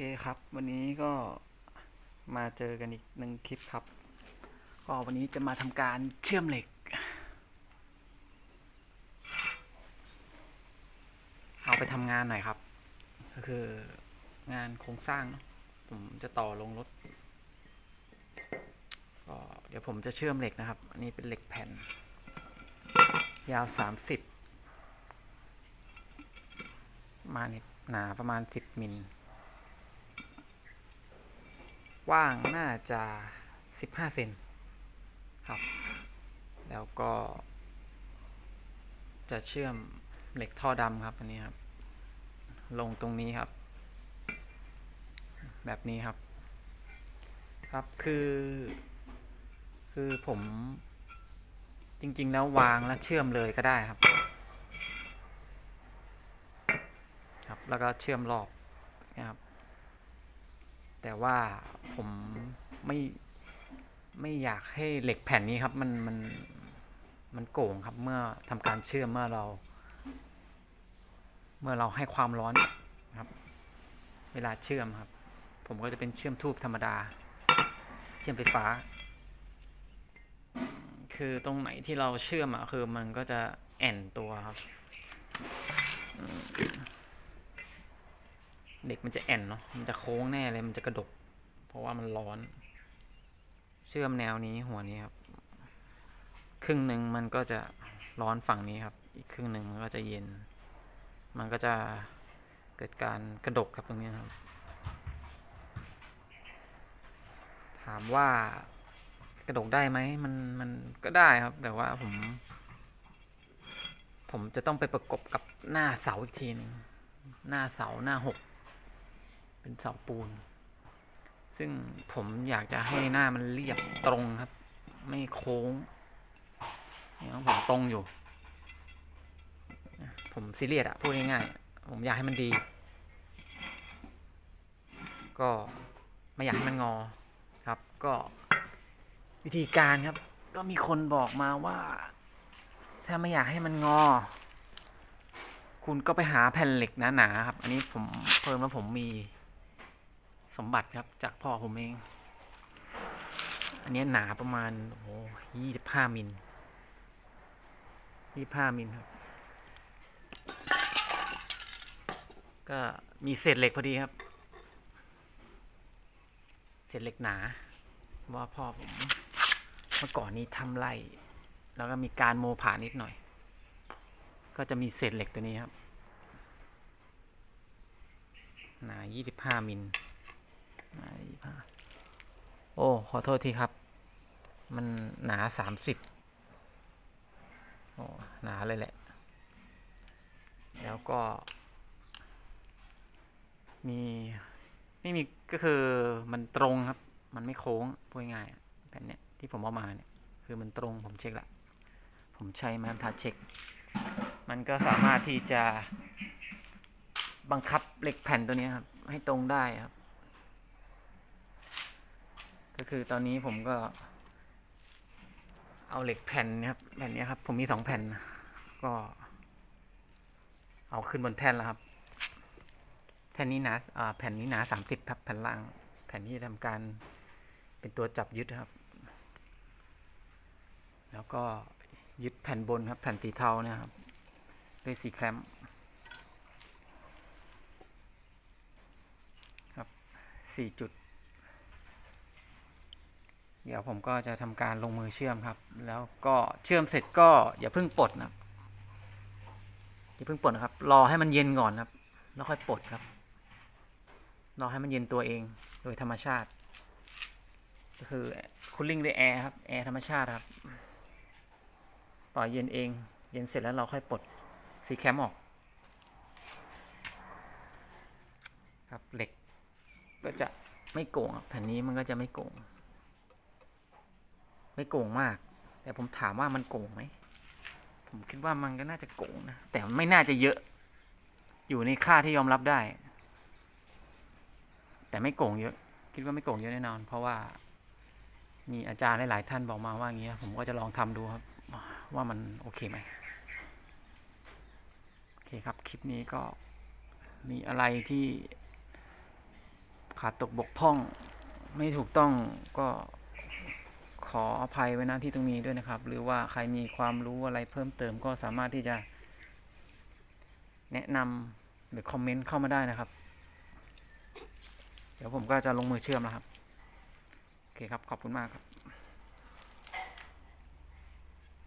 เคครับ วันนี้ก็มาเจอกันอีกหนึ่งคลิปครับ ก็วันนี้จะมาทำการเชื่อมเหล็ก เอาไปทำงานหน่อยครับ ก็คืองานโครงสร้างเนอะผมจะต่อลงรถก็เดี๋ยวผมจะเชื่อมเหล็กนะครับ อันนี้เป็นเหล็กแผ่น ยาวสามสิบมาเนี่ยหนาประมาณสิบมิล กว้างน่าจะ 15 เซนครับ แล้วก็ จะเชื่อมเหล็กท่อดำครับอันนี้ครับ ลงตรงนี้ครับ แบบนี้ครับ ครับคือ คือผมจริง ๆ แล้ววางแล้วเชื่อมเลยก็ได้ครับ ครับ แล้วก็เชื่อมรอบนะครับ แต่ว่าผมไม่ไม่อยากให้เหล็กแผ่นนี้ครับ มันมันมันโก่งครับ เมื่อทำการเชื่อมเมื่อเรา เมื่อเราให้ความร้อนครับ เวลาเชื่อมครับ ผมก็จะเป็นเชื่อมทูบธรรมดา เชื่อมไฟฟ้า คือตรงไหนที่เราเชื่อมอะคือมันก็จะแอนตัวครับ เด็กมันจะแอนเนาะ มันจะโค้งแน่เลย มันจะกระดก เพราะว่ามันร้อน เชื่อมแนวนี้หัวนี้ครับ ครึ่งหนึ่งมันก็จะร้อนฝั่งนี้ครับ อีกครึ่งหนึ่งมันก็จะเย็น มันก็จะเกิดการกระดกครับตรงนี้ครับ ถามว่ากระดกได้ไหมมันมันก็ได้ครับ แต่ว่าผม ผมจะต้องไปประกบกับหน้าเสาอีกทีหนึงหน้าเสาหน้าหก เป็นเสาปูน ซึ่งผมอยากจะให้หน้ามันเรียบตรงครับ ไม่โค้งเนี่ยของผมตรงอยู่ ผมซีเรียสอะพูดง่ายๆผมอยากให้มันดี ก็ไม่อยากให้มันงอครับ ก็วิธีการครับ ก็มีคนบอกมาว่า ถ้าไม่อยากให้มันงอ คุณก็ไปหาแผ่นเหล็กหนาๆครับ อันนี้ผมเพิ่มว่าผมมี สมบัติครับจากพ่อผมเอง อันนี้หนาประมาณโอ้ยี่สิบห้ามิลยี่ห้ามิลครับ ก็มีเศษเหล็กพอดีครับ เศษเหล็กหนาเพราะว่าพ่อผมเมื่อก่อนนี้ทำไร่แล้วก็มีการโมผ่านิดหน่อย ก็จะมีเศษเหล็กตัวนี้ครับหนา 25 มิลหนา25 โอ้ ขอโทษทีครับ มันหนา30โอ้ หนาเลยแหละ แล้วก็ มี ไม่มี ก็คือมันตรงครับ มันไม่โค้งพูดง่ายๆแผ่นเนี้ยที่ผมเอามาเนี่ย คือมันตรงผมเช็คละ ผมใช้ไม้บรรทัดเช็ค มันก็สามารถที่จะบังคับเหล็กแผ่นตัวนี้ครับ ให้ตรงได้ครับ ก็คือตอนนี้ผมก็ เอาเหล็กแผ่นนะครับแผ่นนี้ครับ ผมมีสองแผ่น ก็ เอาขึ้นบนแท่นแล้วครับ แท่นนี้หนาอ่าแผ่นนี้หนาสามสิบครับแผ่นล่าง แผ่นที่ทำการเป็นตัวจับยึดครับ แล้วก็ยึดแผ่นบนครับแผ่นตีเทาเนี่ยครับด้วยสีแคลมป์ครับสี่จุด เดี๋ยวผมก็จะทำการลงมือเชื่อมครับ แล้วก็เชื่อมเสร็จก็อย่าเพิ่งปลดนะครับอย่าเพิ่งปลดนะครับ รอให้มันเย็นก่อนครับ แล้วค่อยปลดครับ รอให้มันเย็นตัวเองโดยธรรมชาติ ก็คือคูลลิ่งด้วยแอร์ครับ แอร์ธรรมชาติครับ ปล่อยเย็นเอง เย็นเสร็จแล้วเราค่อยปลดซีแคมออก ครับเหล็กก็จะไม่โก่งแผ่นนี้มันก็จะไม่โก่ง ไม่โกงมาก แต่ผมถามว่ามันโกงไหมผมคิดว่ามันก็น่าจะโกงนะ แต่ไม่น่าจะเยอะ อยู่ในค่าที่ยอมรับได้ แต่ไม่โกงเยอะ คิดว่าไม่โกงเยอะแน่นอน เพราะว่า มีอาจารย์หลายๆท่านบอกมาว่าอย่างเงี้ย ผมก็จะลองทำดูครับ ว่ามันโอเคไหมโอเคครับ คลิปนี้ก็มีอะไรที่ขาดตกบกพร่องไม่ถูกต้องก็ ขออภัยไว้นะที่ตรงนี้ด้วยนะครับ หรือว่าใครมีความรู้อะไรเพิ่มเติมก็สามารถที่จะ แนะนำหรือคอมเมนต์เข้ามาได้นะครับ เดี๋ยวผมก็จะลงมือเชื่อมแล้วครับ โอเคครับ ขอบคุณมากครับ